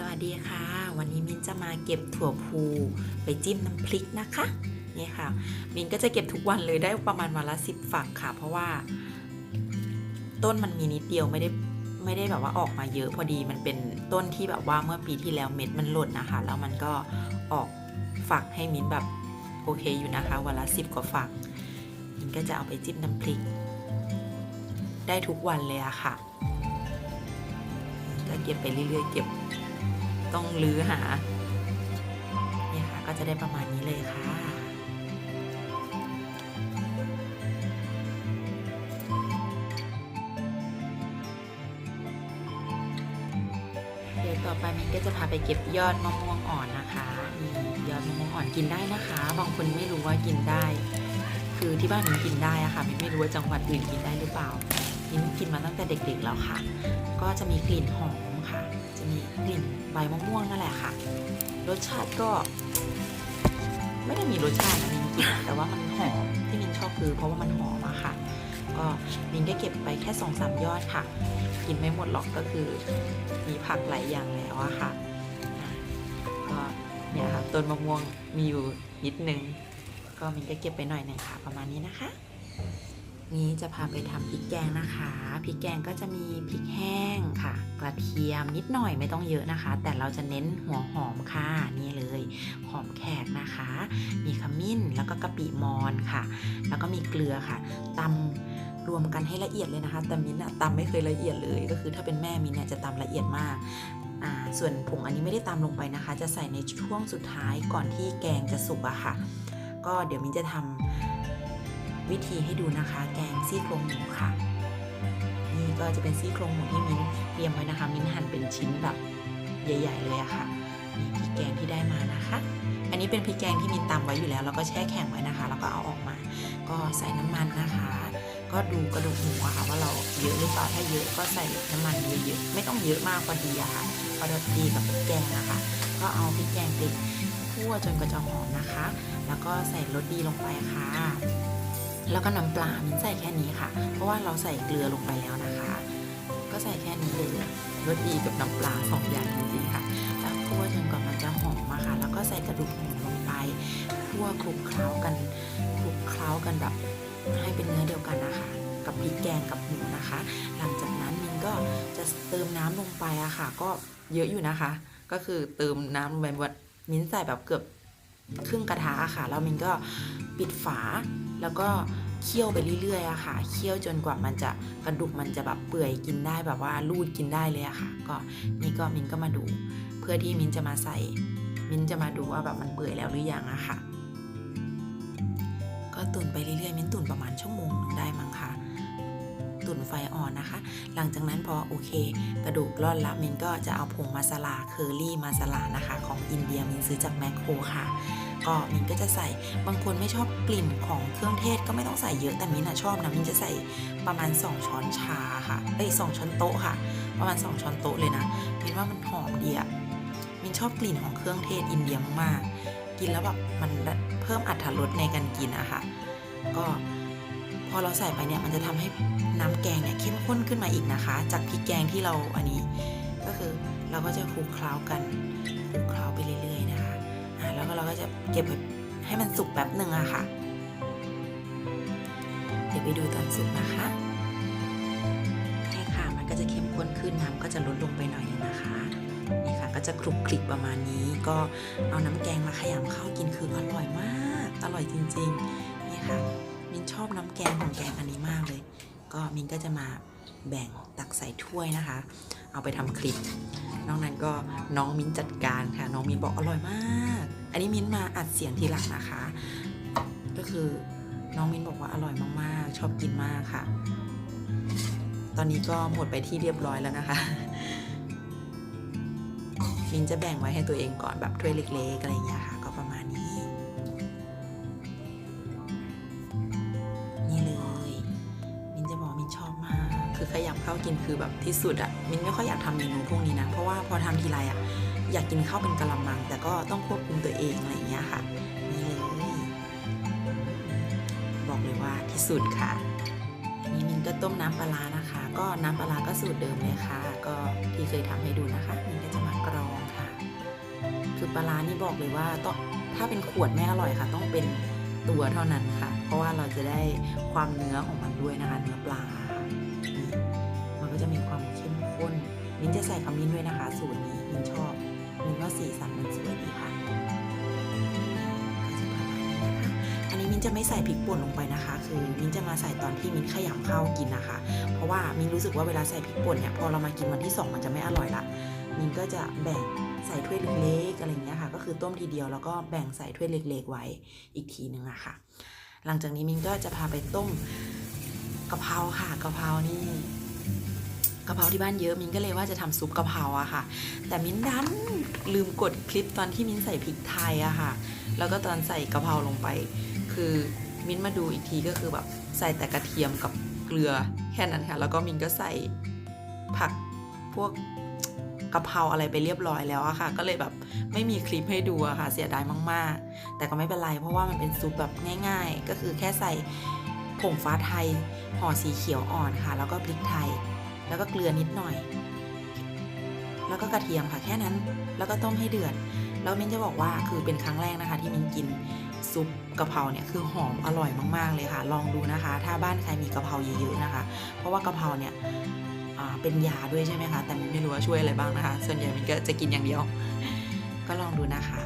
สวัสดีค่ะ วันนี้มินจะมาเก็บถั่วพูไปจิ้มน้ำพริกนะคะนี่ค่ะ มินก็จะเก็บทุกวันเลยได้ประมาณวันละสิบฝักค่ะ เพราะว่า ต้นมันมีนิดเดียวไม่ได้ไม่ได้แบบว่าออกมาเยอะพอดีมันเป็นต้นที่แบบว่าเมื่อปีที่แล้วเม็ดมันหล่นนะคะ แล้วมันก็ออกฝักให้มินแบบโอเคอยู่นะคะ วันละสิบกว่าฝัก มินก็จะเอาไปจิ้มน้ำพริก ได้ทุกวันเลยอะค่ะก็เก็บไปเรื่อยๆเก็บ ต้องลื้อหาเนี่ยค่ะก็จะได้ประมาณนี้เลยค่ะ เดี๋ยวต่อไปมินก็จะพาไปเก็บยอดมะม่วงอ่อนนะคะนี่ยอดมะม่วงอ่อนกินได้นะคะ บางคนไม่รู้ว่ากินได้ คือที่บ้านมินกินได้อะค่ะมินไม่รู้ว่าจังหวัดอื่นกินได้หรือเปล่ามินกินมาตั้งแต่เด็กๆแล้วค่ะ ก็จะมีกลิ่นหอม กลิ่นใบมะม่วงนั่นแหละค่ะ รสชาติก็ ไม่ได้มีรสชาตินะมินกินแต่ว่ามันหอมที่มินชอบคือเพราะว่ามันหอมอะค่ะ ก็มินได้เก็บไปแค่สองสามยอดค่ะ กินไม่หมดหรอกก็คือ มีผักหลายอย่างแล้วอะค่ะอะก็เนี่ยค่ะต้นมะม่วงมีอยู่นิดนึง ก็มินก็เก็บไปหน่อยหนึ่งค่ะ ประมาณนี้นะคะ นี้จะพาไปทำพริกแกงนะคะ พริกแกงก็จะมีพริกแห้งค่ะ กระเทียมนิดหน่อยไม่ต้องเยอะนะคะ แต่เราจะเน้นหัวหอมค่ะนี่เลยหอมแขกนะคะ มีขมิ้นแล้วก็กะปิมอนค่ะ แล้วก็มีเกลือค่ะตำรวมกันให้ละเอียดเลยนะคะ แต่มิ้นอะตำไม่เคยละเอียดเลย ก็คือถ้าเป็นแม่มิ้นเนี่ยจะตำละเอียดมากส่วนผงอันนี้ไม่ได้ตำลงไปนะคะ จะใส่ในช่วงสุดท้ายก่อนที่แกงจะสุกอะค่ะ ก็เดี๋ยวมิ้นจะทำ วิธีให้ดูนะคะ แกงซี่โครงหมูค่ะ นี่ก็จะเป็นซี่โครงหมูที่มิ้นเตรียมไว้นะคะ มิ้นหั่นเป็นชิ้นแบบใหญ่ ๆ เลยอะค่ะนี่พริกแกงที่ได้มานะคะ อันนี้เป็นพริกแกงที่มิ้นตำไว้อยู่แล้ว แล้วก็แช่แข็งไว้นะคะ แล้วก็เอาออกมา ก็ใส่น้ำมันนะคะ ก็ดูกระดูกหมูอะค่ะ ว่าเราเยอะหรือเปล่าถ้าเยอะก็ใส่น้ำมันเยอะๆไม่ต้องเยอะมากพอดีอะค่ะพอดีกับพริกแกงนะคะ ก็เอาพริกแกงไปคั่วจนกระจะหอมนะคะ แล้วก็ใส่รสดีลงไปค่ะ แล้วก็น้ำปลามิ้นใส่แค่นี้ค่ะ เพราะว่าเราใส่เกลือลงไปแล้วนะคะ ก็ใส่แค่นี้เลยรสดีกับน้ำปลาสองอย่างจริงๆค่ะแล้วคั่วจนกว่ามันจะหอมอะค่ะ แล้วก็ใส่กระดูกหมูลงไปคั่วคลุกเคล้ากันคลุกเคล้ากันแบบให้เป็นเนื้อเดียวกันนะคะ กับพริกแกงกับหมูนะคะ หลังจากนั้นมินก็จะเติมน้ำลงไปอะค่ะ ก็เยอะอยู่นะคะ ก็คือเติมน้ำลงไปว่ามิ้นใส่แบบเกือบครึ่งกระทะอะค่ะแล้วมินก็ปิดฝา แล้วก็เคี่ยวไปเรื่อยๆอะค่ะ เคี่ยวจนกว่ามันจะกระดูกมันจะแบบเปื่อยกินได้แบบว่ารูดกินได้เลยอะค่ะ ก็นี่ก็มินก็มาดู เพื่อที่มินจะมาใส่ มินจะมาดูว่าแบบมันเปื่อยแล้วหรือยังอะค่ะ ก็ตุนไปเรื่อยๆ มินตุนประมาณชั่วโมงหนึงได้มั้งค่ะ ตุนไฟอ่อนนะคะ หลังจากนั้นพอโอเค กระดูกร่อนละมินก็จะเอาผงมาซาลาเคอรี่มาซาลานะคะ ของอินเดียมินซื้อจากแมคโครค่ะ ก็มินก็จะใส่บางคนไม่ชอบกลิ่นของเครื่องเทศก็ไม่ต้องใส่เยอะแต่มินอะชอบนะมินจะใส่ประมาณ 2 ช้อนชาค่ะเอ้ยสองช้อนโต๊ะค่ะ ประมาณ 2 ช้อนโต๊ะเลยนะมินว่ามันหอมดีอะมินชอบกลิ่นของเครื่องเทศอินเดียมากกินแล้วแบบมันเพิ่มอรรถรสในการกินอะค่ะ ก็พอเราใส่ไปเนี่ยมันจะทำให้น้ำแกงเนี่ยเข้มข้นขึ้นมาอีกนะคะ จากพริกแกงที่เราอันนี้ ก็คือเราก็จะคลุกเคล้ากันคลุกเคล้าไปเรื่อยๆนะคะ แล้วก็เราก็จะเก็บไว้ให้มันสุกแป๊บหนึ่งอะค่ะ เดี๋ยวไปดูตอนสุกนะคะแค่ค่ะ มันก็จะเข้มข้นขึ้นน้ำก็จะลดลงไปหน่อยนึงนะคะนี่ค่ะ ก็จะคลุกคลิกประมาณนี้ ก็เอาน้ำแกงมาขยำข้าวกินคืออร่อยมากอร่อยจริงๆนี่ค่ะมินชอบน้ำแกงของแกงอันนี้มากเลย ก็มินก็จะมาแบ่งตักใส่ถ้วยนะคะ เอาไปทำคลิป นอกนั้นก็น้องมิ้นจัดการค่ะ น้องมิ้นบอกอร่อยมาก อันนี้มิ้นมาอัดเสียงทีหลังนะคะ ก็คือน้องมิ้นบอกว่าอร่อยมากๆ ชอบกินมากค่ะ ตอนนี้ก็หมดไปที่เรียบร้อยแล้วนะคะ มิ้นจะแบ่งไว้ให้ตัวเองก่อนแบบถ้วยเล็กๆอะไรอย่างเงี้ยค่ะ ข้าวกินคือแบบที่สุดอะมินไม่ค่อยอยากทำเมนูพวกนี้นะ เพราะว่าพอทำทีไรอะอยากกินข้าวเป็นกะละมัง แต่ก็ต้องควบคุมตัวเองอะไรอย่างเงี้ยค่ะนี่เลยบอกเลยว่าที่สุดค่ะอันนี้มินก็ต้มน้ำปลานะคะ ก็น้ำปลาก็สูตรเดิมเลยค่ะ ก็ที่เคยทำให้ดูนะคะมินก็จะมากรองค่ะปลาร้านี่บอกเลยว่าต้องถ้าเป็นขวดไม่อร่อยค่ะ ต้องเป็นตัวเท่านั้นค่ะ เพราะว่าเราจะได้ความเนื้อของมันด้วยนะคะเนื้อปลา ใส่ขมิ้นด้วยนะคะ สูตรนี้มินชอบมินว่าสีสันมันสวยดีค่ะก็จะประมาณนี้นะคะอันนี้มินจะไม่ใส่พริกป่นลงไปนะคะ คือมินจะมาใส่ตอนที่มินขยำข้าวกินนะคะ เพราะว่ามินรู้สึกว่าเวลาใส่พริกป่นเนี่ยพอเรามากินวันที่สองมันจะไม่อร่อยละมินก็จะแบ่งใส่ถ้วยเล็กๆอะไรเงี้ยค่ะ ก็คือต้มทีเดียวแล้วก็แบ่งใส่ถ้วยเล็ก ๆ ไว้อีกทีนึงอะค่ะ หลังจากนี้มินก็จะพาไปต้มกะเพราค่ะกะเพรานี่ กะเพราที่บ้านเยอะมิ้นก็เลยว่าจะทำซุปกะเพราอะค่ะ แต่มิ้นดันลืมกดคลิปตอนที่มิ้นใส่พริกไทยอะค่ะ แล้วก็ตอนใส่กะเพราลงไป คือมิ้นมาดูอีกทีก็คือแบบใส่แต่กระเทียมกับเกลือแค่นั้นค่ะ แล้วก็มิ้นก็ใส่ผักพวกกะเพราอะไรไปเรียบร้อยแล้วอะค่ะ ก็เลยแบบไม่มีคลิปให้ดูอะค่ะ เสียดายมาก ๆ แต่ก็ไม่เป็นไร เพราะว่ามันเป็นซุปแบบง่าย ๆ ก็คือแค่ใส่ผงฟ้าไทยห่อสีเขียวอ่อนค่ะ แล้วก็พริกไทย แล้วก็เกลือนิดหน่อย แล้วก็กระเทียมค่ะแค่นั้น แล้วก็ต้มให้เดือด แล้วมิ้นจะบอกว่าคือเป็นครั้งแรกนะคะ ที่มิ้นกินซุปกะเพราเนี่ยคือหอมอร่อยมากๆเลยค่ะ ลองดูนะคะ ถ้าบ้านใครมีกะเพราเยอะๆนะคะ เพราะว่ากะเพราเนี่ยเป็นยาด้วยใช่ไหมคะ แต่มินไม่รู้ว่าช่วยอะไรบ้างนะคะ ส่วนใหญ่มินก็จะกินอย่างเดียว ก็ลองดูนะคะ